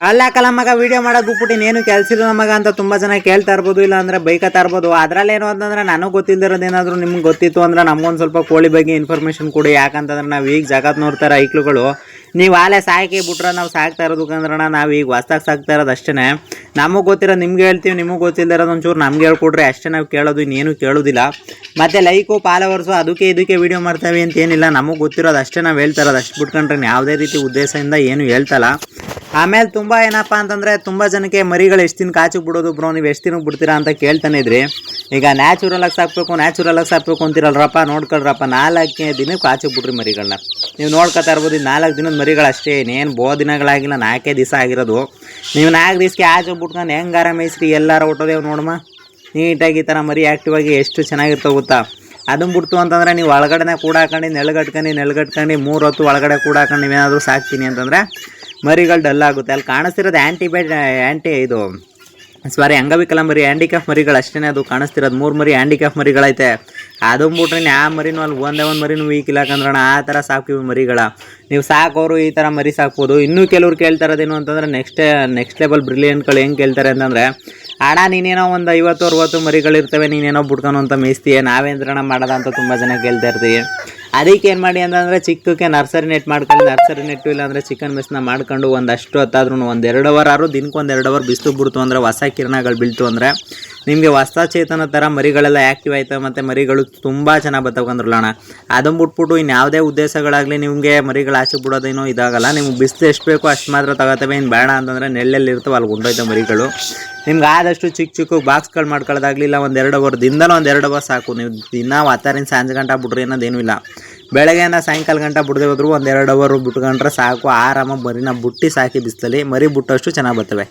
ಅಲ್ಲ ಕಲಮ್ಮಗ ವಿಡಿಯೋ ಮಾಡಕ್ ಬಿಟ್ಬಿಟ್ಟು ಏನು ಕೆಲ್ಸಿಲ್ಲ ನಮಗ ಅಂತ ತುಂಬಾ ಜನ ಕೇಳ್ತಾ ಇರ್ಬೋದು, ಇಲ್ಲ ಅಂದ್ರೆ ತರ್ಬೋದು ಇರ್ಬೋದು. ಅದ್ರಲ್ಲೇನು ಅಂತಂದ್ರೆ ನನಗೆ ಗೊತ್ತಿಲ್ದಿರೋದು ಏನಾದ್ರು ನಿಮ್ಗೆ ಗೊತ್ತಿತ್ತು ಅಂದ್ರೆ ನಮ್ಗೊಂದು ಸ್ವಲ್ಪ ಕೋಳಿ ಬಗ್ಗೆ ಇನ್ಫಾರ್ಮೇಶನ್ ಕೊಡಿ. ಯಾಕಂತಂದ್ರೆ ನಾವು ಈಗ ಜಗತ್ ನೋಡ್ತಾರ ಐಕ್ಳುಗಳು ನೀವು ಆಲೆ ಸಾಕಿ ಬಿಟ್ರೆ ನಾವು ಸಾಕ್ತಾ ಇರೋದು ಅಂದ್ರಣ ನಾವು ಈಗ ಹೊಸ್ದಾಗಿ ಸಾಕ್ತಾ ಇರೋದು ಅಷ್ಟೇ ನಮಗೆ ಗೊತ್ತಿರೋ ನಿಮ್ಗೆ ಹೇಳ್ತೀವಿ, ನಿಮಗೆ ಗೊತ್ತಿಲ್ಲದಿರೋದು ಒಂಚೂರು ನಮ್ಗೆ ಹೇಳ್ಕೊಡ್ರಿ. ಅಷ್ಟೇ ನಾವು ಕೇಳೋದು, ಇನ್ನೇನು ಕೇಳೋದಿಲ್ಲ. ಮತ್ತೆ ಲೈಕು ಫಾಲೋವರ್ಸು ಅದಕ್ಕೆ ಇದಕ್ಕೆ ವಿಡಿಯೋ ಮಾಡ್ತಾವೆ ಅಂತ ಏನಿಲ್ಲ. ನಮಗೆ ಗೊತ್ತಿರೋದು ಅಷ್ಟೇ ನಾವು ಹೇಳ್ತಾ ಇರೋದು ಅಷ್ಟು ಬಿಟ್ಕೊಂಡ್ರೆ ಯಾವುದೇ ರೀತಿ ಉದ್ದೇಶದಿಂದ ಏನು ಹೇಳ್ತಲ್ಲ. ಆಮೇಲೆ ತುಂಬ ಏನಪ್ಪ ಅಂತಂದರೆ ತುಂಬ ಜನಕ್ಕೆ ಮರಿಗಳು ಎಷ್ಟು ದಿನ ಕಾಚಿಗೆ ಬಿಡೋದು ಬ್ರೋ ನೀವು ಎಷ್ಟು ದಿನಕ್ಕೆ ಬಿಡ್ತೀರಾ ಅಂತ ಕೇಳ್ತಾನೆ ಇದ್ರಿ. ಈಗ ನ್ಯಾಚುರಲಾಗಿ ಸಾಕಬೇಕು ನ್ಯಾಚುರಲಾಗಿ ಸಾಕಬೇಕು ಅಂತಿರಲ್ರಪ್ಪ, ನೋಡ್ಕೊಳ್ರಪ್ಪ ನಾಲ್ಕನೇ ದಿನಕ್ಕೆ ಕಾಚಿಗೆ ಬಿಡ್ರಿ ಮರಿಗಳನ್ನ ನೀವು ನೋಡ್ಕೊತಾ ಇರ್ಬೋದು ನಾಲ್ಕು ದಿನದ ಮರಿಗಳು ಅಷ್ಟೇ, ಇನ್ನೇನು ಬೋ ದಿನಗಳಾಗಿಲ್ಲ, ನಾಲ್ಕೇ ದಿವಸ ಆಗಿರೋದು. ನೀವು ನಾಲ್ಕು ದಿವಸಕ್ಕೆ ಆಚೆ ಬಿಟ್ಕೊಂಡು ಹೆಂಗೆ ಆರಾಮಿಸ್ರಿ, ಎಲ್ಲಾರ ಹೊಟ್ಟೋದೇವು ನೋಡಮ್ಮ ನೀಟಾಗಿ ಈ ಥರ ಮರಿ ಆ್ಯಕ್ಟಿವ್ ಆಗಿ ಎಷ್ಟು ಚೆನ್ನಾಗಿರ್ತಾವೆ ಗೊತ್ತಾ? ಅದನ್ನು ಬಿಡ್ತು ಅಂತಂದ್ರೆ ನೀವು ಒಳಗಡೆನೆ ಕೂಡ ಹಾಕೊಂಡು ನೆಲಗಟ್ಕೊಂಡು ನೆಲಗಟ್ಕೊಂಡು, ಮೂರು ಹೊತ್ತು ಒಳಗಡೆ ಕೂಡ ಹಾಕೊಂಡು ನೀವೇನಾದರೂ ಸಾಕ್ತೀನಿ ಅಂತಂದರೆ ಮರಿಗಳು ಡಲ್ ಆಗುತ್ತೆ. ಅಲ್ಲಿ ಕಾಣಿಸ್ತಿರೋದು ಆ್ಯಂಟಿ ಬೈ ಆ್ಯಂಟಿ ಇದು ಸಾರಿ ಅಂಗವಿಕಲ ಮರಿ ಹ್ಯಾಂಡಿಕ್ಯಾಫ್ ಮರಿಗಳು ಅಷ್ಟೇ ಅದು ಕಾಣಿಸ್ತಿರೋದು. ಮೂರು ಮರಿ ಹ್ಯಾಂಡಿಕ್ಯಾಫ್ ಮರಿಗಳೈತೆ. ಅದು ಬಿಟ್ರೆ ಯಾವ ಮರಿನೂ ಅಲ್ಲಿ ಒಂದೇ ಒಂದು ಮರಿನೂ ವೀಕ್ ಇಲ್ಲ ಯಾಕಂದ್ರಣ ಆ ಥರ ಸಾಕಿವಿ ಮರಿಗಳ. ನೀವು ಸಾಕೋರು ಈ ಥರ ಮರಿ ಸಾಕ್ಬೋದು. ಇನ್ನೂ ಕೆಲವ್ರು ಕೇಳ್ತಾ ಇರೋದೇನು ಅಂತಂದ್ರೆ ನೆಕ್ಸ್ಟ್ ನೆಕ್ಸ್ಟ್ ಲೆವೆಲ್ ಬ್ರಿಲಿಯಂಟ್ಗಳು ಹೆಂಗೆ ಕೇಳ್ತಾರೆ ಅಂತಂದರೆ, ಅಣ್ಣ, ನೀನೇನೋ ಒಂದು ಐವತ್ತು, ಅರುವತ್ತು ಮರಿಗಳಿರ್ತವೆ, ನೀನೇನೋ ಬಿಡ್ತಾನೋ ಅಂತ ಮೇಯಿಸ್ತೀಯ. ನಾವೇಂದ್ರಣ ಮಾಡೋದ ಅಂತ ತುಂಬ ಜನ ಕೇಳ್ತಾ ಇರ್ತೀವಿ. ಅದಕ್ಕೆ ಏನು ಮಾಡಿ ಅಂತಂದರೆ ಚಿಕ್ಕಕ್ಕೆ ನರ್ಸರಿ ನೆಟ್ ಮಾಡ್ಕೊಂಡು ನರ್ಸರಿ ನೆಟ್ಟು ಇಲ್ಲಾಂದರೆ ಚಿಕನ್ ಮೆಸ್ನ ಮಾಡ್ಕೊಂಡು ಒಂದಷ್ಟು ಹೊತ್ತಾದ್ರೂ ಒಂದು ಎರಡು ಅವರ್ ಆರು ದಿನಕ್ಕೆ ಒಂದು ಎರಡು ಅವರ್ ಬಿಸಿಲು ಬಿಡ್ತು ಅಂದರೆ ಹೊಸ ಕಿರಣಗಳು ಬೀಳ್ತು ಅಂದರೆ ನಿಮಗೆ ಹೊಸ ಚೇತನ ಥರ ಮರಿಗಳೆಲ್ಲ ಆ್ಯಕ್ಟಿವ್ ಆಯ್ತವೆ ಮತ್ತು ಮರಿಗಳು ತುಂಬ ಚೆನ್ನಾಗಿ ಬರ್ತವಂದ್ರಲ್ಲ ಅಣ್ಣ. ಅದನ್ನ ಬಿಟ್ಬಿಟ್ಟು ಇನ್ನು ಯಾವುದೇ ಉದ್ದೇಶಗಳಾಗಲಿ ನಿಮಗೆ ಮರಿಗಳು ಆಚೆ ಬಿಡೋದೇನೋ ಇದಾಗಲ್ಲ. ನಿಮ್ಗೆ ಬಿಸಿಲು ಎಷ್ಟು ಬೇಕೋ ಅಷ್ಟು ಮಾತ್ರ ತಗೋತವೆ. ಇನ್ನು ಬೇಡ ಅಂತಂದರೆ ನೆಳ್ಳೆಲ್ಲಿ ಇರ್ತವೆ, ಅಲ್ಲಿ ಗುಂಡೋಯ್ತವೆ ಮರಿಗಳು. ನಿಮ್ಗೆ ಆದಷ್ಟು ಚಿಕ್ಕ ಚಿಕ್ಕ ಬಾಕ್ಸ್ಗಳು ಮಾಡ್ಕೊಳ್ಳೋದಾಗಲಿ ಇಲ್ಲ ಒಂದು ಎರಡು ಅವರ್ ಒಂದು ಎರಡು ಅವರ್ ಸಾಕು. ನೀವು ದಿನ ಹತ್ತರಿಂದ ಸಂಜೆ ಗಂಟೆ ಬಿಡ್ರಿ ಅನ್ನೋದೇನೂ ಇಲ್ಲ. ಬೆಳಗ್ಗೆಯಿಂದ ಸಾಯಂಕಾಲ ಗಂಟೆ ಬಿಡದೆ ಹೋದ್ರು ಒಂದೆರಡು ಅವರು ಬಿಟ್ಕೊಂಡ್ರೆ ಸಾಕು. ಆರಾಮಾಗಿ ಮರಿನ ಬುಟ್ಟಿ ಸಾಕಿ ಬಿಸಿಲಲ್ಲಿ, ಮರಿ ಬಿಟ್ಟಷ್ಟು ಚೆನ್ನಾಗಿ ಬರ್ತವೆ.